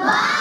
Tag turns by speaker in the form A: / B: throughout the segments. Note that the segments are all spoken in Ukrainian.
A: Wow!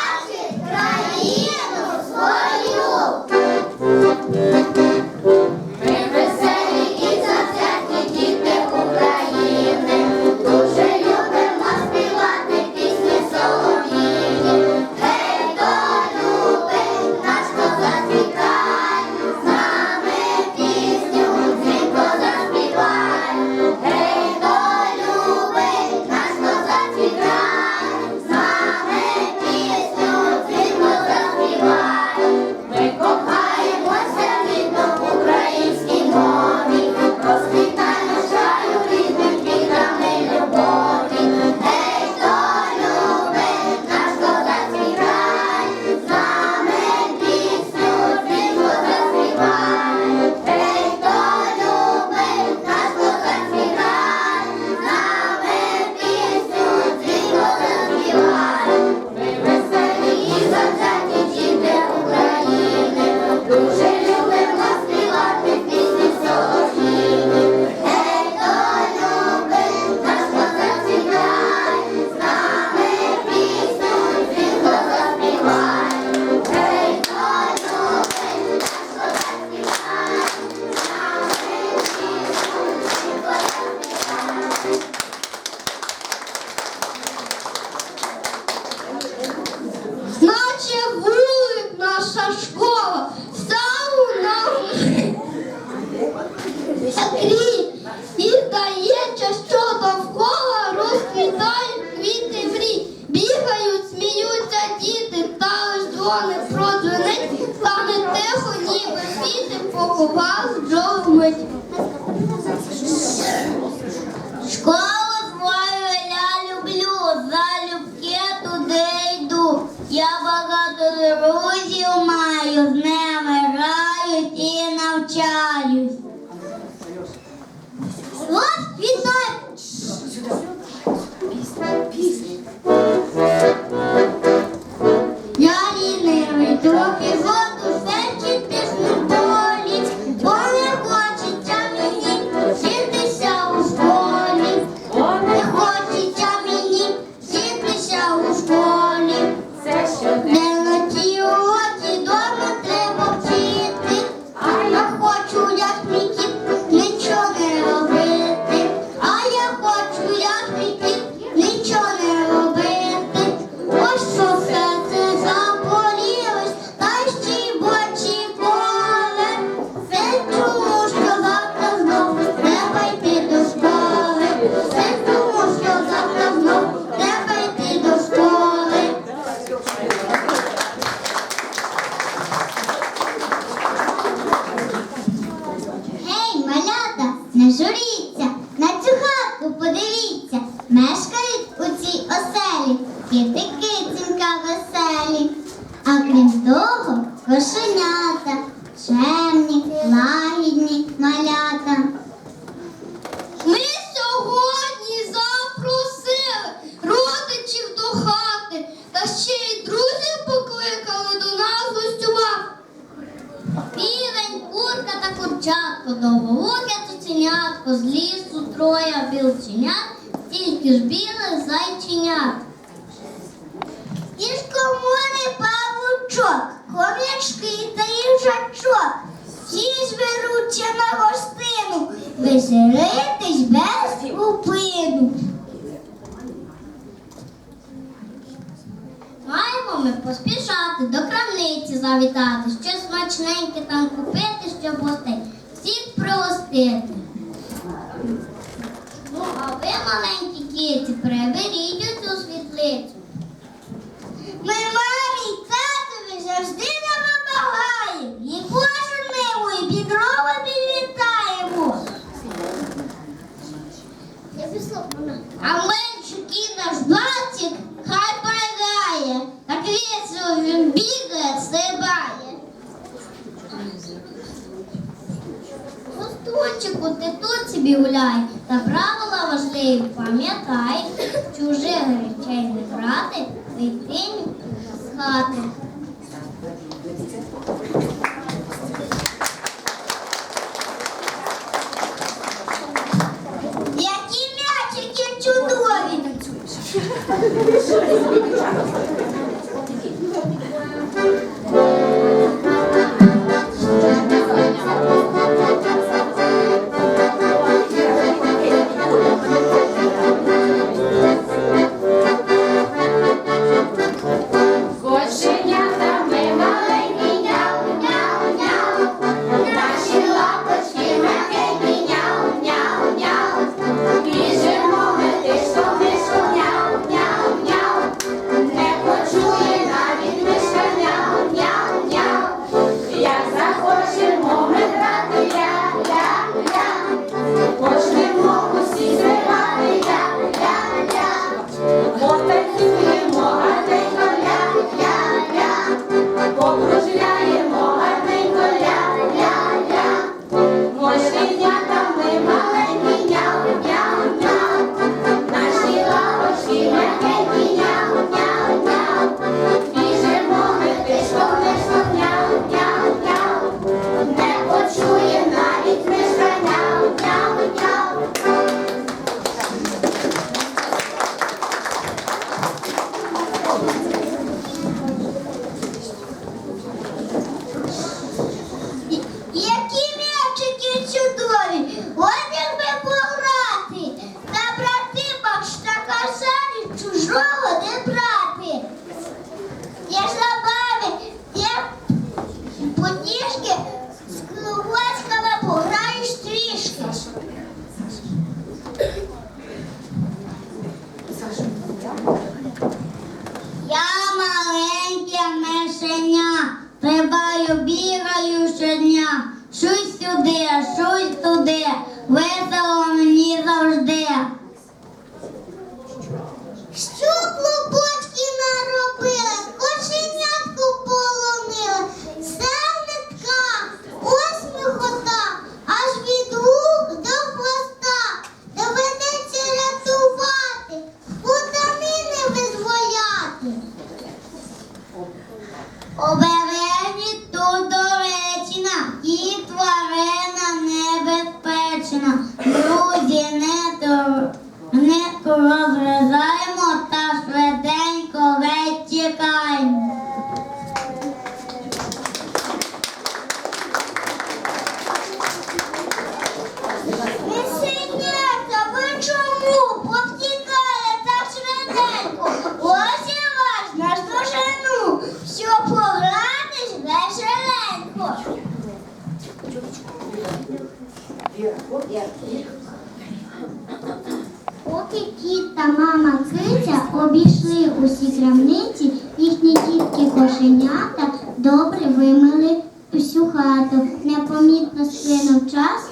A: бджоли вмить. Школа. ジュリー цуценят. Із комори павучок, хомячки та їжачок. Всі зберуться на гостину, веселитись без упину. Маємо ми поспішати до крамниці завітати, щось смачненьке там купити, щоб гостей всіх пригостити.
B: Ну, а ви, маленькі діти, приберіть оцю світлицю.
A: Ми мамі й татові завжди допомагаємо. І кожен мило, і
B: під дрова підлітаємо.
A: А меншики і наш братик хай пригає, так весело він бігає, стрибає.
B: Густочику, ти тут собі гуляй, та брат. Пам'ятай, чужих речей не брати, вийти з хати.
A: Які м'ячики чудові!
C: Thank you. хочемо ми грати,
A: я, я, я, хочемо усі. бігаю щодня, щось сюди, щось туди.
B: добре вимили всю хату, непомітно сплинув час.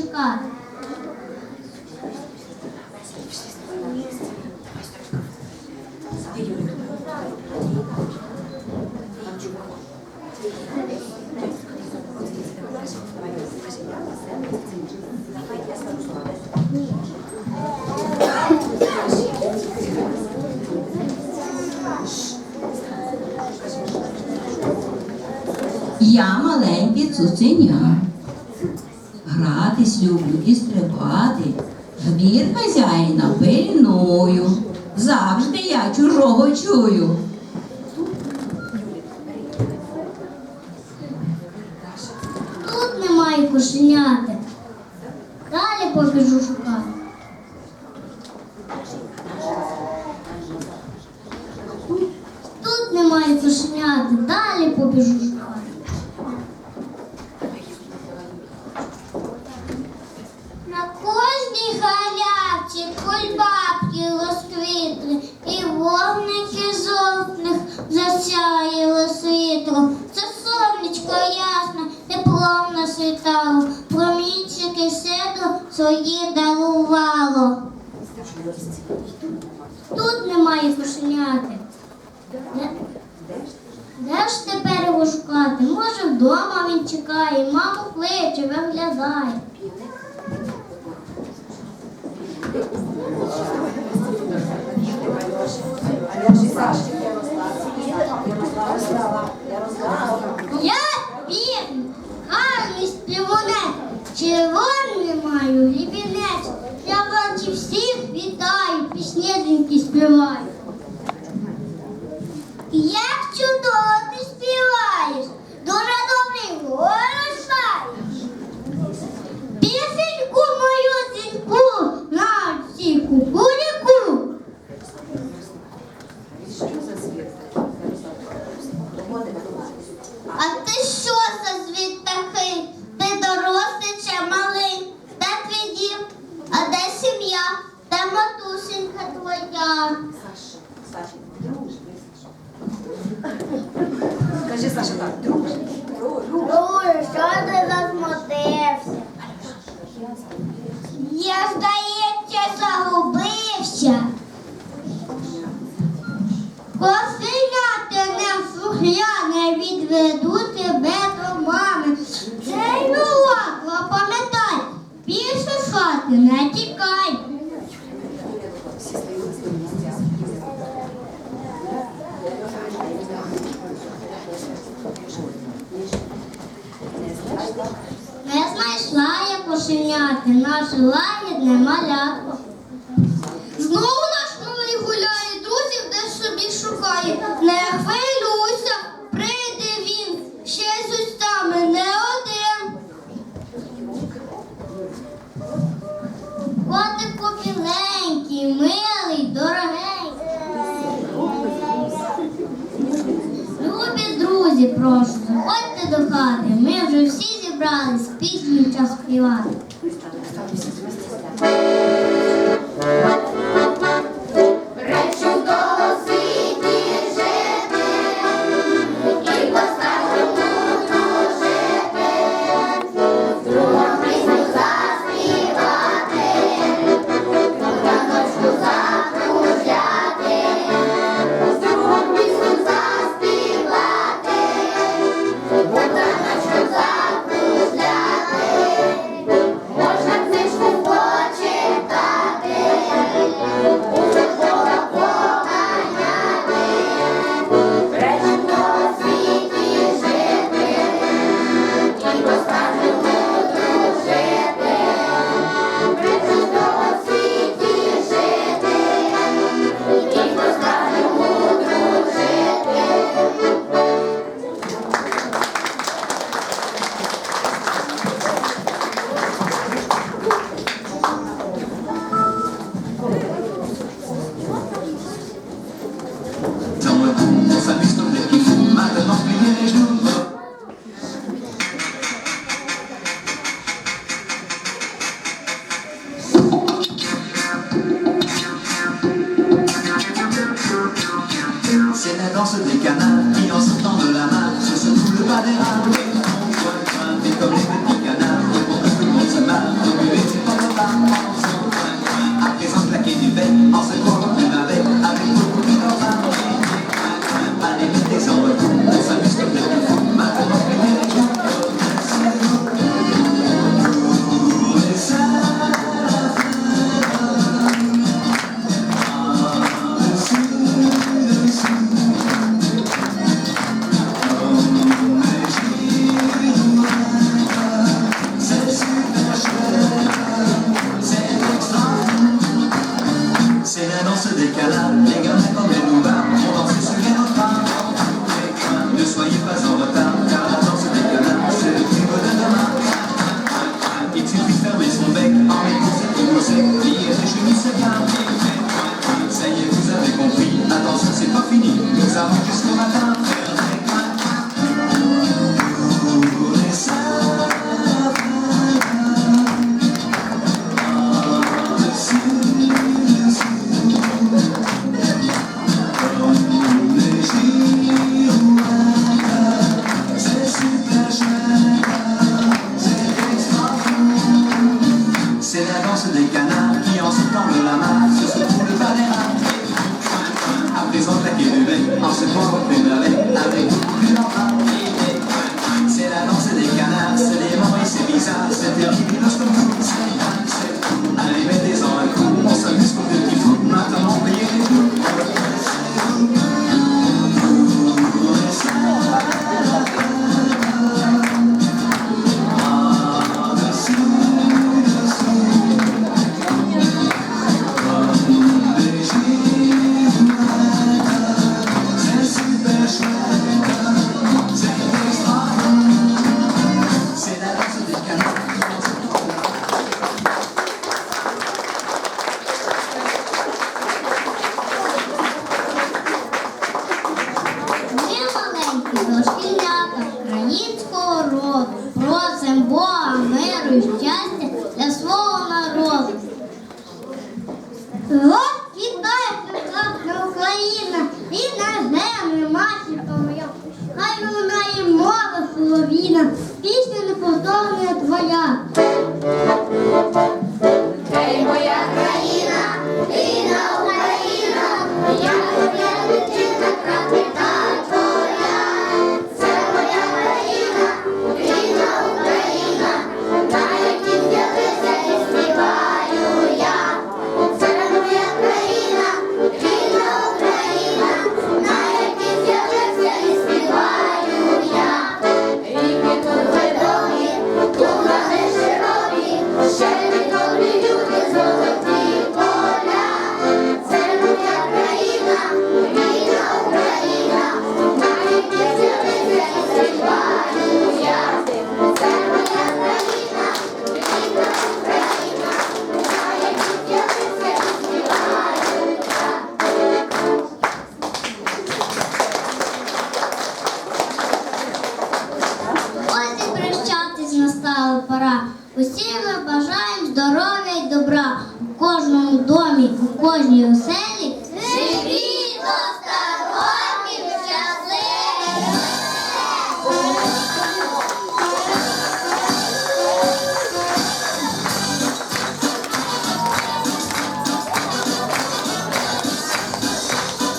B: чекати.
D: Я маленьке цуценя шлюбну і стрибати, хазяїна пильную. Завжди я чужого чую.
B: Тут немає кошеняти. Далі побіжу шукати. Тут немає кошеняти, далі побіжу шукати. може вдома він чекає, маму кличе, виглядає.
A: Я вірний, гарний співонець, червоний маю лібінець. Я бачу всіх вітаю, пісніденьки співаю. Як чу дуже добрий голос маєш. Пісеньку мою зіньку на всі куку. милий, дорогий. Любі друзі, прошу, заходьте до хати. Ми вже всі зібрались, пісню час співати.